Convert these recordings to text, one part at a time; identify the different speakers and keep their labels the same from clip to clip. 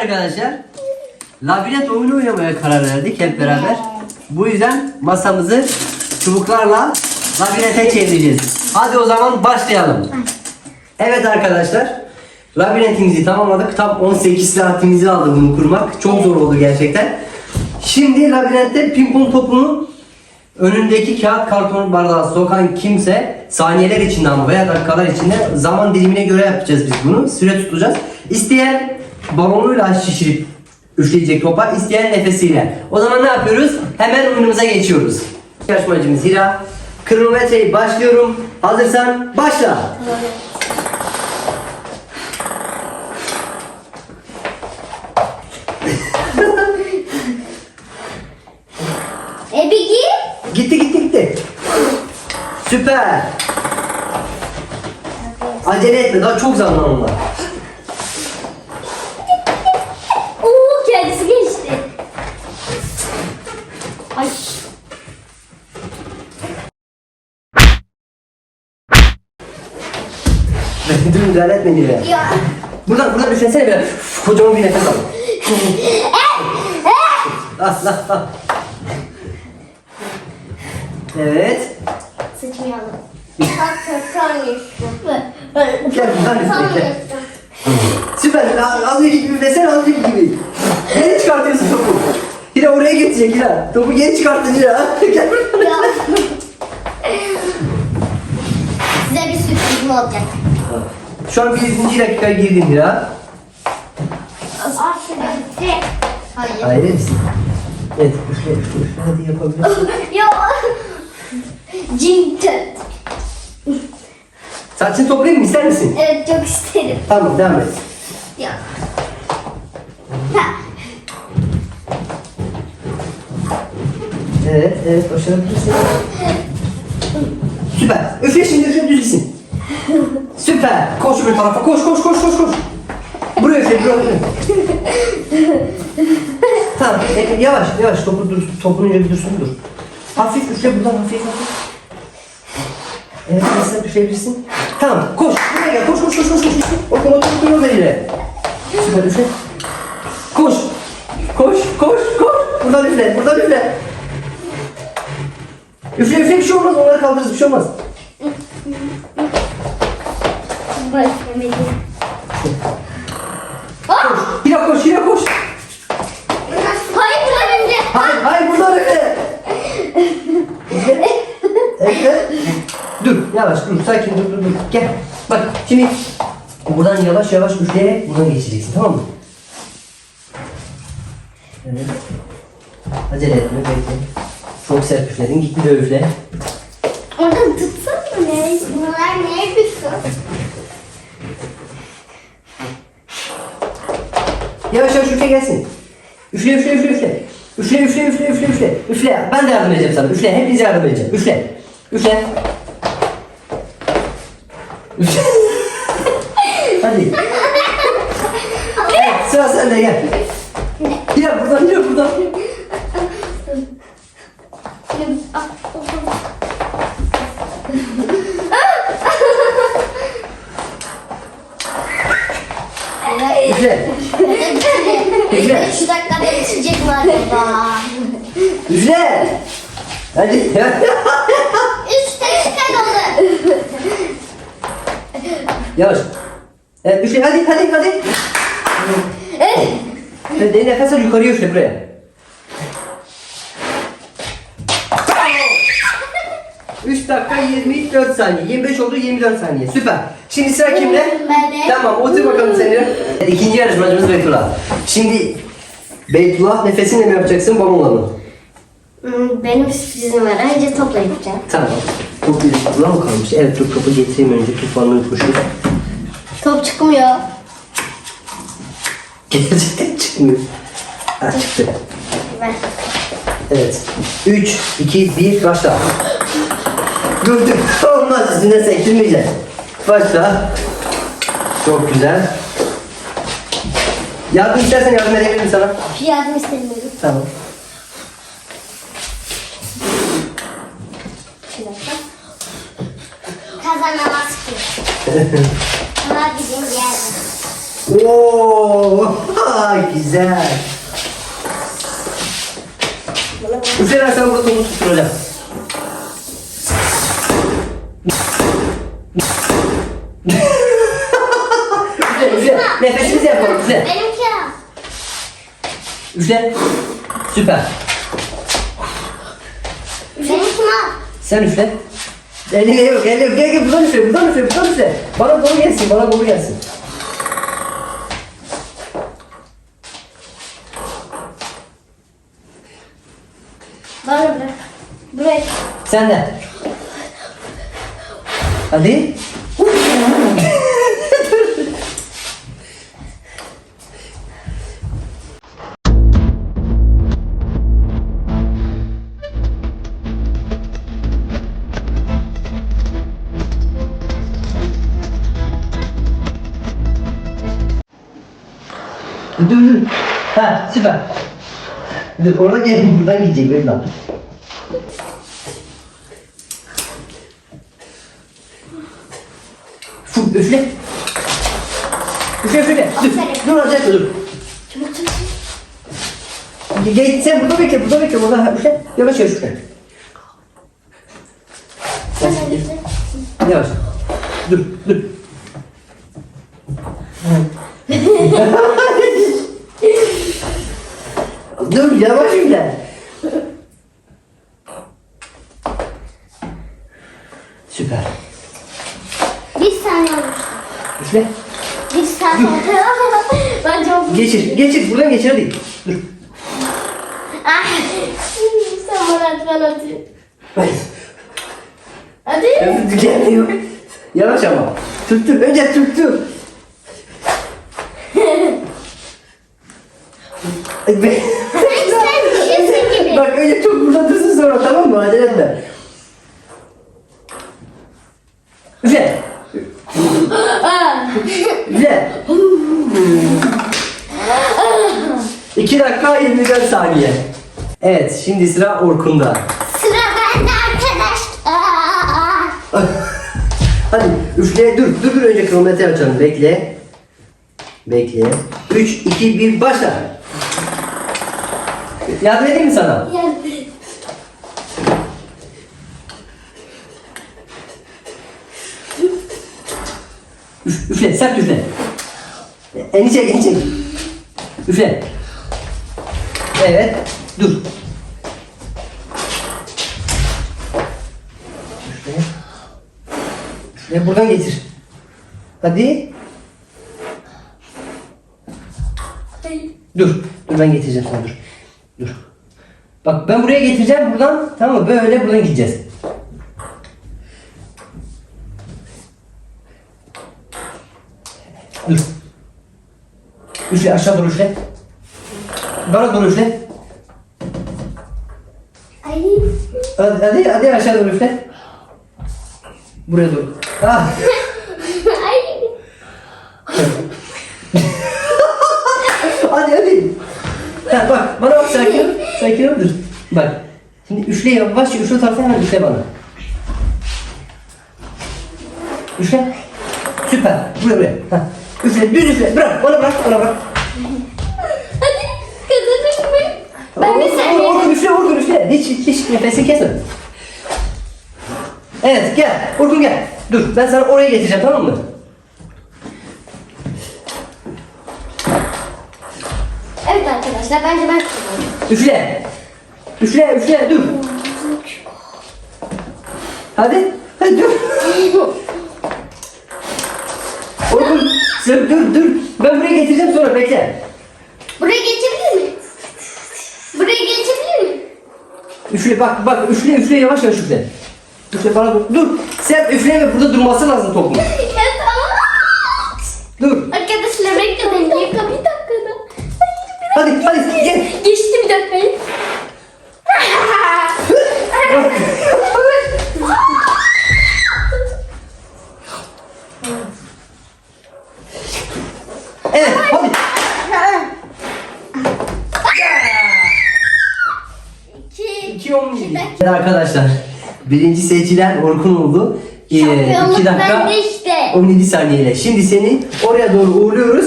Speaker 1: arkadaşlar. Labirent oyunu oynamaya karar verdik hep beraber. Bu yüzden masamızı çubuklarla labirente çevireceğiz. Hadi o zaman başlayalım. Evet arkadaşlar. Labirentimizi tamamladık. Tam 18 saatimizi aldı bunu kurmak. Çok zor oldu gerçekten. Şimdi labirentte pimpon topunu önündeki kağıt karton bardağı sokan kimse saniyeler içinde ama veya dakikalar içinde zaman dilimine göre yapacağız biz bunu. Süre tutacağız. İsteyen balonuyla şişirip üfleyecek topa, isteyen nefesiyle. O zaman ne yapıyoruz? Hemen oyunumuza geçiyoruz. Yarışmacımız Hira. Kronometreyi başlıyorum. Hazırsan başla.
Speaker 2: E bir git.
Speaker 1: Gitti gitti gitti. Süper. Acele etme daha çok zaman var.
Speaker 2: Oo kendisi geçti. Ay.
Speaker 1: Dur müdahale etme ya.
Speaker 2: Ya.
Speaker 1: Buradan buradan üflesene bir. Üf, Kocaman bir nefes al. Al al al. Evet.
Speaker 2: Sıçmayalım.
Speaker 1: Gel buradan üfle gel. Süper. Az önceki gibi üflesene az önceki gibi. Geri çıkartıyorsun topu. Yine oraya getirecek yine. Topu geri çıkarttın yine. Gel buraya.
Speaker 2: Ya. Size bir sürprizim olacak.
Speaker 1: Şu an birinci dakikaya girdin ya.
Speaker 2: Hayır.
Speaker 1: Hayır misin? Evet üfle üfle üfle hadi yapabilirsin.
Speaker 2: Ya. Cintet.
Speaker 1: Saçını toplayayım mı ister misin?
Speaker 2: Evet çok isterim.
Speaker 1: Tamam devam et.
Speaker 2: Ya. Ha.
Speaker 1: Evet evet başarabilirsin. Süper. Üfle şimdi üfle düzülsün. Süper. Koş öbür tarafa koş koş koş koş koş. Buraya üfle buraya üfle. tamam e, yavaş yavaş topu dur topun önce bir dursun dur. Hafif üfle buradan hafif hafif. Evet sen üfleyebilirsin. Tamam koş buraya gel koş koş koş koş koş. O konu otur dur ileri. Süper üfle. Koş. Koş koş koş. Buradan üfle buradan üfle. Üfle üfle bir şey olmaz onları kaldırırız bir şey olmaz.
Speaker 2: Başlamayayım.
Speaker 1: Koş. Yine koş yine koş.
Speaker 2: Hayır buradan önce.
Speaker 1: Hayır hayır buradan üfle. Üfle. Üfle. Dur yavaş dur sakin dur dur dur. Gel. Bak şimdi buradan yavaş yavaş üfleyerek buradan geçeceksin tamam mı? Evet. Acele etme bekle. Çok sert üfledin gitti de üfle.
Speaker 2: Oradan tutsana ne? Bunlar neye düşsün?
Speaker 1: Yavaş yavaş üfle gelsin. Üfle üfle üfle üfle. Üfle üfle üfle üfle üfle. Üfle. Ben de yardım edeceğim sana. Üfle. Hepinize yardım edeceğim. Üfle. Üfle. Üfle. Hadi. Evet sıra sende gel. Gel buradan gel buradan. Üfle. Üfle.
Speaker 2: Şu dakikada bitecek mi acaba?
Speaker 1: Üfle. Hadi.
Speaker 2: Üç dakika kaldı.
Speaker 1: Yavaş. Evet üfle hadi hadi hadi. Hadi nefes al yukarıya üfle buraya. 3 dakika 24 saniye. 25 oldu 24 saniye. Süper. Şimdi sıra kimde? Tamam otur bakalım sen de. İkinci yarışmacımız Beytullah. Şimdi Beytullah nefesinle mi yapacaksın balonla mı?
Speaker 2: Hmm, Benim sürprizim var. Önce topla yapacağım.
Speaker 1: Tamam. Top bir buna mı kalmış? Evet dur topu getireyim önce. Falan unutmuşum.
Speaker 2: Top çıkmıyor.
Speaker 1: Gerçekten çıkmıyor. Ha çıktı.
Speaker 2: Ver.
Speaker 1: Evet. 3, 2, 1, başla. Dur dur. Olmaz üstüne sektirmeyeceksin. Başla. Çok güzel. Yardım istersen yardım edebilirim sana.
Speaker 2: Yardım istemiyorum.
Speaker 1: Tamam.
Speaker 2: Bir dakika. Kazanamaz ki. Ama bizim.
Speaker 1: Oo! Aa güzel. Bu sefer sen burada topu tutturacağım. Güzel, güzel. Nefesimizi yapalım, güzel.
Speaker 2: Benimki.
Speaker 1: Üfle. Süper.
Speaker 2: Benimki.
Speaker 1: Sen üfle. Yok, eline yok. Gel gel buradan üfle, buradan üfle, buradan üfle. Bana doğru gelsin, bana doğru gelsin.
Speaker 2: Bana bırak. Bırak.
Speaker 1: Sen de. Hadi. Dur dur. Ha süper. Dur orada gel buradan gidecek buradan. Fu, üfle. Üfle üfle. Dur. Dur orada dur.
Speaker 2: Çabuk çabuk.
Speaker 1: Ge- Gel sen burada bekle, burada bekle, burada üfle. Yavaş yavaş üfle. Yavaş. Dur, dur. dur, yavaş üfle. Süper.
Speaker 2: Bir saniye olmuş.
Speaker 1: Üfle.
Speaker 2: Bir saniye. ben çok...
Speaker 1: Geçir, geçir. Buradan geçir hadi. Dur.
Speaker 2: Ah. Sen bana at ben atayım. Hadi.
Speaker 1: Gelmiyor. Yavaş ama. Tuttur. Önce tuttur. Ay Bak önce çok burada dursun sonra tamam mı? Acele etme. Üfle. Üfle. İki dakika 24 saniye. Evet şimdi sıra Orkun'da.
Speaker 2: Sıra bende arkadaş. Aa.
Speaker 1: Hadi üfle dur dur dur önce kronometre açalım bekle. Bekle. 3 2 1 başla. Yardım edeyim mi sana?
Speaker 2: Yardım.
Speaker 1: Üf, üfle sert üfle. Elini çek elini çek. Üfle. Evet dur. Üfle. Üfle buradan getir. Hadi. Dur. Dur ben getireceğim sana dur. Dur. Bak ben buraya getireceğim buradan tamam mı? Böyle buradan gideceğiz. Dur. Üfle aşağı doğru üfle. Bana doğru üfle.
Speaker 2: Ay.
Speaker 1: Hadi hadi, hadi aşağı doğru üfle. Buraya doğru. Ah.
Speaker 2: Ay.
Speaker 1: hadi hadi. Ha, bak bana bak sakin ol. Sakin ol dur. Bak. Şimdi üfle yavaş üfle tarafı hemen üfle bana. Üfle. Süper. Buraya buraya. Ha. Üfle düz üfle. Bırak bana bırak bana bırak.
Speaker 2: Hadi. Kazanır mı? Ben
Speaker 1: Orkun,
Speaker 2: saniye.
Speaker 1: Orkun üfle Orkun üfle. Hiç hiç, hiç nefesini kesme. Evet gel. Orkun gel. Dur ben sana oraya getireceğim tamam mı?
Speaker 2: Evet arkadaşlar bence ben kazandım.
Speaker 1: Üfle. Üfle üfle dur. Hadi. Hadi dur. Orkun sen dur dur. Ben buraya getireceğim sonra bekle.
Speaker 2: Buraya geçebilir mi? Buraya geçebilir mi?
Speaker 1: Üfle bak bak üfle üfle yavaş yavaş üfle. Üfle bana dur. Dur. Sen üfle ve burada durması lazım topun.
Speaker 2: Ya tamam.
Speaker 1: Dur.
Speaker 2: Arkadaşlar bekleyin. Bir dakikada.
Speaker 1: Hadi hadi gel.
Speaker 2: Geçti bir dakikayı.
Speaker 1: Evet hadi.
Speaker 2: İki.
Speaker 1: 2 Evet arkadaşlar. Birinci seçilen Orkun oldu. Ee, 2 dakika
Speaker 2: işte.
Speaker 1: 17 saniyeyle. Şimdi seni oraya doğru uğurluyoruz.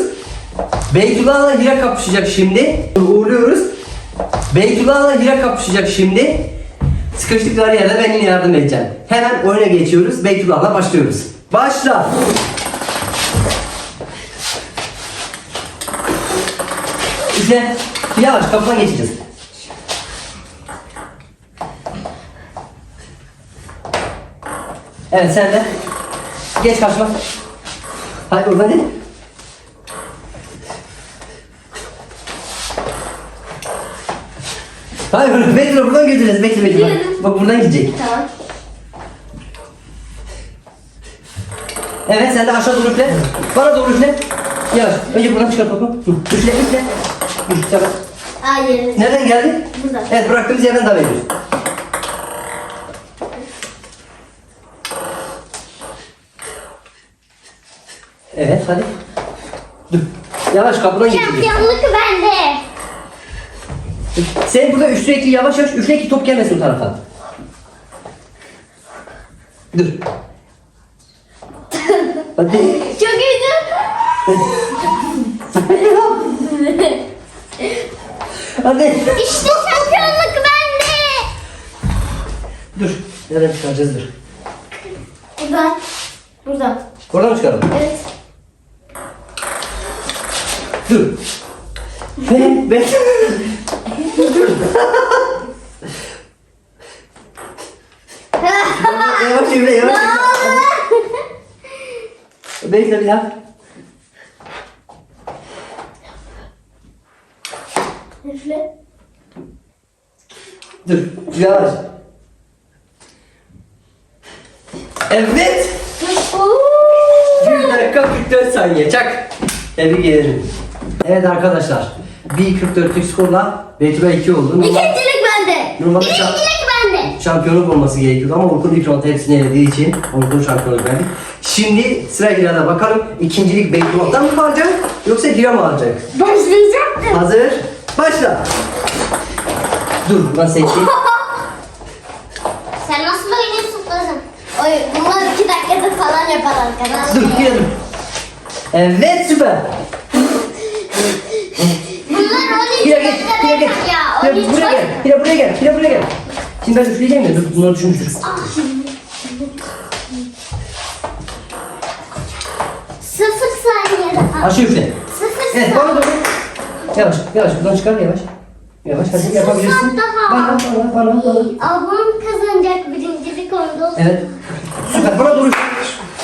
Speaker 1: Beytullah'la Hira kapışacak şimdi. Uğurluyoruz. Beytullah'la Hira kapışacak şimdi. Sıkıştıkları yerde ben yine yardım edeceğim. Hemen oyuna geçiyoruz. Beytullah'la başlıyoruz. Başla. İşte yavaş kapıdan geçeceğiz. Evet sen de. Geç karşıma. Hayır oradan değil. Hayır bekle buradan götüreceğiz. Bekle bekle. Bak, bak buradan gidecek.
Speaker 2: Tamam.
Speaker 1: Evet sen de aşağı doğru üfle. Bana doğru üfle. Yavaş. Önce buradan çıkar topu. Üfle üfle. Üfle.
Speaker 2: Hayır.
Speaker 1: Nereden geldi?
Speaker 2: Buradan.
Speaker 1: Evet bıraktığımız yerden devam ediyoruz. Evet hadi. Dur. Yavaş kapıdan geçeceğiz.
Speaker 2: Şampiyonluk bende.
Speaker 1: Sen burada sürekli yavaş yavaş üfle ki top gelmesin o tarafa. Dur. Hadi.
Speaker 2: Çok iyiydi.
Speaker 1: Hadi.
Speaker 2: İşte şampiyonluk bende.
Speaker 1: Dur. Nereden çıkaracağız dur.
Speaker 2: Buradan. Buradan.
Speaker 1: Oradan mı çıkaralım?
Speaker 2: Evet.
Speaker 1: Dur. Ben, ben. yavaş yürü, yavaş. Bekle bir daha.
Speaker 2: Üfle.
Speaker 1: Dur, yavaş. Evet.
Speaker 2: Oo.
Speaker 1: 1 dakika 44 saniye. Çak. Tebrik ederim. Evet arkadaşlar. 1.44'lük skorla Betül'a 2 oldu. Normal-
Speaker 2: İkincilik bende.
Speaker 1: Şa-
Speaker 2: Birincilik bende.
Speaker 1: şampiyonluk olması gerekiyordu ama Orkun ilk round hepsini elediği için Orkun şampiyonluk verdik. Şimdi sıra Hira'da bakalım ikincilik Beytulah'tan mı kalacak yoksa Hira mı alacak?
Speaker 2: Başlayacaktım.
Speaker 1: Hazır, başla. Dur, ben seçeyim.
Speaker 2: Sen nasıl oynuyorsun kızım? Oy, bunlar iki dakikada falan yapar arkadaşlar.
Speaker 1: Dur, Hira dur. Evet, süper.
Speaker 2: Bunlar 12
Speaker 1: Hira gel, Hira gel. Hira
Speaker 2: 13
Speaker 1: buraya gel, Hira buraya gel, Hira buraya gel. Şimdi ben üfleyeceğim ya, dur bunları düşünmüştür.
Speaker 2: Sıfır saniyede.
Speaker 1: Aşağı üfle.
Speaker 2: Sıfır
Speaker 1: Evet, bana doğru. Yavaş, yavaş, buradan çıkar, yavaş. Yavaş, hadi yapabilirsin. Bana, bana, bana, bana.
Speaker 2: Ablam kazanacak birincilik onda olsun.
Speaker 1: Evet. Süper. Bana doğru.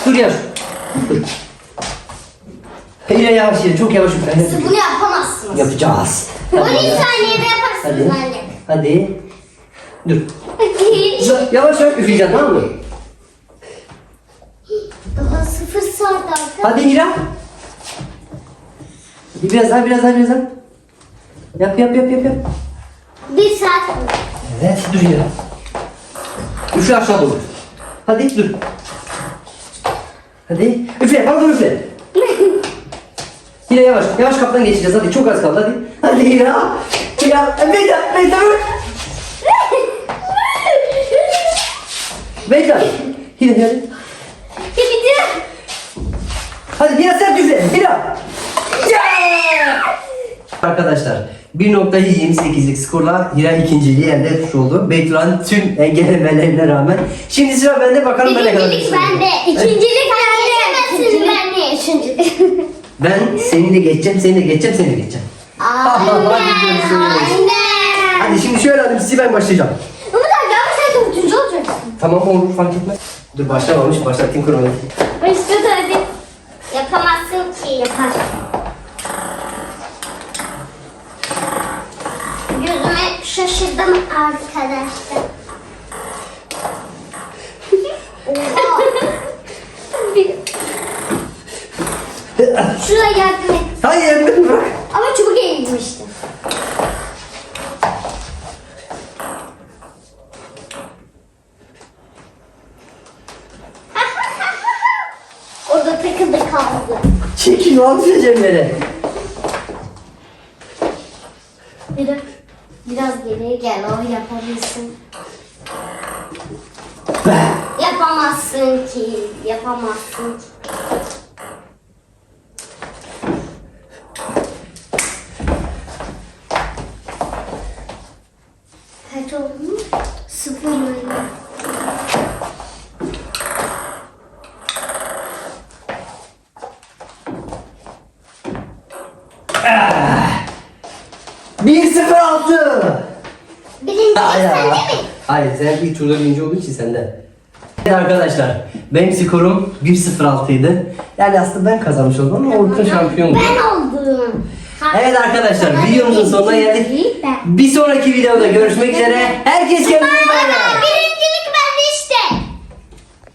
Speaker 1: Dur yavaş. Dur. Yine yavaş yine. Çok yavaş üfle.
Speaker 2: Siz bunu yapamazsınız.
Speaker 1: Yapacağız.
Speaker 2: 12
Speaker 1: Hadi.
Speaker 2: saniyede yaparsınız
Speaker 1: Hadi.
Speaker 2: anne.
Speaker 1: Hadi. Dur. Yavaş yavaş üfleyeceksin tamam mı?
Speaker 2: Daha sıfır saat arka.
Speaker 1: Hadi. Hadi biraz daha biraz daha biraz daha. Yap yap yap yap yap.
Speaker 2: Bir saat.
Speaker 1: Evet dur Hira. Üfle aşağı doğru. Hadi dur. Hadi. Üfle. Doğru üfle. Yine yavaş. Yavaş kaptan geçeceğiz. Hadi çok az kaldı. Hadi. Hadi Hira. Hira. Bekle. Bekle. Bekle. Hira. Hira.
Speaker 2: Ya bitir.
Speaker 1: Hadi Hira sert üfle. Hira. Yeah! Arkadaşlar 1.28'lik skorla Hira ikinciliği elde etmiş oldu. Beyturan tüm engellemelerine rağmen. Şimdi sıra bende bakalım ben ne kadar
Speaker 2: Birincilik bende. İkincilik bende. İkincilik bende. Üçüncülük.
Speaker 1: Ben seni de geçeceğim, seni de geçeceğim, seni de geçeceğim.
Speaker 2: Anne.
Speaker 1: Hadi görüşürüz.
Speaker 2: Anne.
Speaker 1: Hadi şimdi şöyle alayım sizi ben başlayacağım.
Speaker 2: Umut abi sen de üçüncü olacaksın.
Speaker 1: Tamam olur fark etmez. Dur başlamamış başlatayım kronometri.
Speaker 2: Başladı hadi. Yapamazsın ki. Yapar. Gözüme şaşırdım arkadaşlar. Şuraya yardım et.
Speaker 1: Hayır beni bırak.
Speaker 2: Ama çubuk eğilmişti. Orada takıldı kaldı.
Speaker 1: Ne yapacağım beni?
Speaker 2: Biraz, biraz geriye gel o yapabilsin. Yapamazsın ki, yapamazsın ki. Kaç oldu? Sıfır mı?
Speaker 1: Bir sıfır altı.
Speaker 2: Birinci
Speaker 1: Hayır,
Speaker 2: sende mi?
Speaker 1: hayır sen ilk turda birinci olduğu için sende. Evet arkadaşlar benim skorum 1-0-6 idi. Yani aslında ben kazanmış oldum ama Orkun şampiyon oldu.
Speaker 2: Ben oldum.
Speaker 1: Evet arkadaşlar videomuzun sonuna geldik. Bir sonraki videoda görüşmek üzere. Herkes kendine iyi bakın.